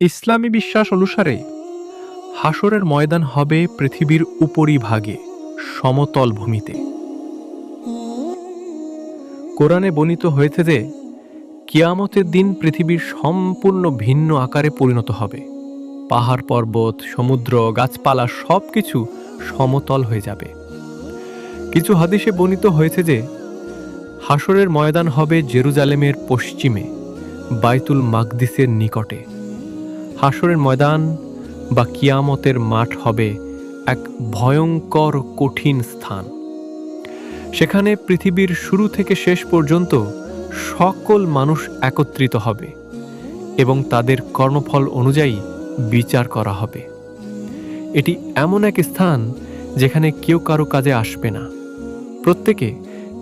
ইসলামী বিশ্বাস অনুসারে হাসরের ময়দান হবে পৃথিবীর উপরিভাগে, সমতল ভূমিতে। কোরআনে বর্ণিত হয়েছে যে, কিয়ামতের দিন পৃথিবীর সম্পূর্ণ ভিন্ন আকারে পরিণত হবে। পাহাড় পর্বত, সমুদ্র, গাছপালা সব কিছু সমতল হয়ে যাবে। কিছু হাদিসে বর্ণিত হয়েছে যে হাসরের ময়দান হবে জেরুজালেমের পশ্চিমে, বাইতুল মাকদিসের নিকটে। হাসরের ময়দান বা কিয়ামতের মাঠ হবে এক ভয়ঙ্কর, কঠিন স্থান। সেখানে পৃথিবীর শুরু থেকে শেষ পর্যন্ত সকল মানুষ একত্রিত হবে এবং তাদের কর্মফল অনুযায়ী বিচার করা হবে। এটি এমন এক স্থান যেখানে কেউ কারও কাজে আসবে না। প্রত্যেকে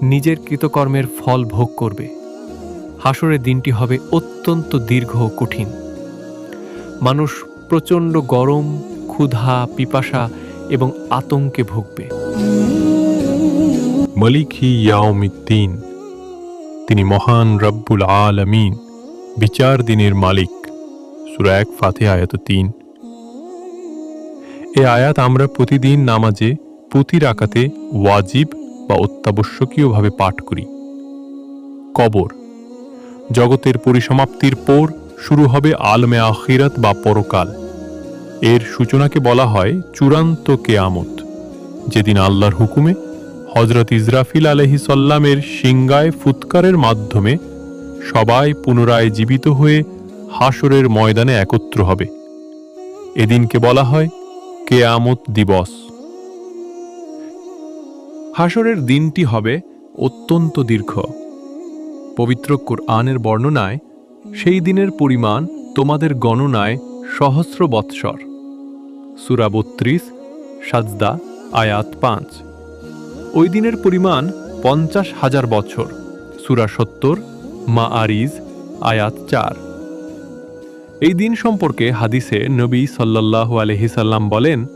নিজের কৃতকর্মের ফল ভোগ করবে। হাসরের দিনটি হবে অত্যন্ত দীর্ঘ কঠিন। মানুষ প্রচণ্ড গরম, ক্ষুধা, পিপাসা এবং আতঙ্কে ভুগবে। মলিকি তিনি মহান রব্বুল আলমিন, বিচার দিনের মালিক। সুরা এক ফাতে আয়াত তিন। এ আয়াত আমরা প্রতিদিন নামাজে, প্রতি রাকাতে ওয়াজিব বা অত্যাবশ্যকীয়ভাবে পাঠ করি। কবর, জগতের পরিসমাপ্তির পর শুরু হবে আলমে আখিরাত বা পরকাল। এর সূচনাকে বলা হয় চূড়ান্ত কেয়ামত, যেদিন আল্লাহর হুকুমে হজরত ইসরাফিল আলহিসল্লামের সিংগায় ফুৎকারের মাধ্যমে সবাই পুনরায় জীবিত হয়ে হাসরের ময়দানে একত্র হবে। এদিনকে বলা হয় কেয়ামত দিবস। হাসরের দিনটি হবে অত্যন্ত দীর্ঘ। পবিত্র কোরআনের বর্ণনায় সেই দিনের পরিমাণ তোমাদের গণনায় সহস্র বৎসর। সুরা বত্রিশ, সাজদা, আয়াত পাঁচ। ওই দিনের পরিমাণ পঞ্চাশ হাজার বছর সুরা সত্তর মা আরিজ আয়াত চার। এই দিন সম্পর্কে হাদিসে নবী সাল্লাল্লাহু আলহিসাল্লাম বলেন,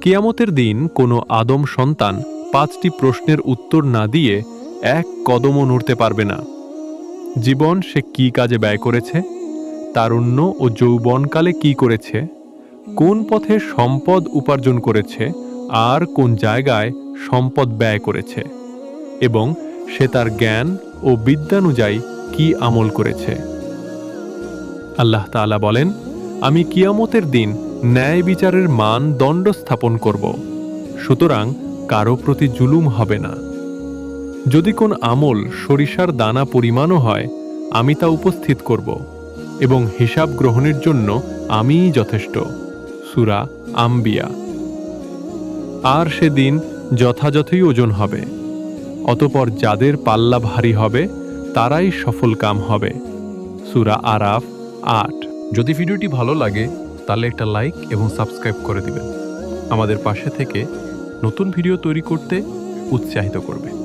কিয়ামতের দিন কোনো আদম সন্তান পাঁচটি প্রশ্নের উত্তর না দিয়ে এক কদমও নড়তে পারবে না। জীবন সে কি কাজে ব্যয় করেছে? তারুণ্য ও যৌবনকালে কি করেছে? কোন পথে সম্পদ উপার্জন করেছে? আর কোন জায়গায় সম্পদ ব্যয় করেছে? এবং সে তার জ্ঞান ও বিদ্যানুযায়ী কি আমল করেছে? আল্লাহ তাআলা বলেন, আমি কিয়ামতের দিন ন্যায় বিচারের মান দণ্ড স্থাপন করব। সুতরাং কারও প্রতি জুলুম হবে না। যদি কোন আমল সরিষার দানা পরিমাণও হয়, আমি তা উপস্থিত করব, এবং হিসাব গ্রহণের জন্য আমিই যথেষ্ট। সুরা আম্বিয়া। আর সেদিন যথাযথই ওজন হবে, অতপর যাদের পাল্লা ভারী হবে, তারাই সফল কাম হবে। সুরা আরাফ আট। যদি ভিডিওটি ভালো লাগে, তাহলে একটা লাইক এবং সাবস্ক্রাইব করে দিবেন। আমাদের পাশে থেকে নতুন ভিডিও তৈরি করতে উৎসাহিত করবে।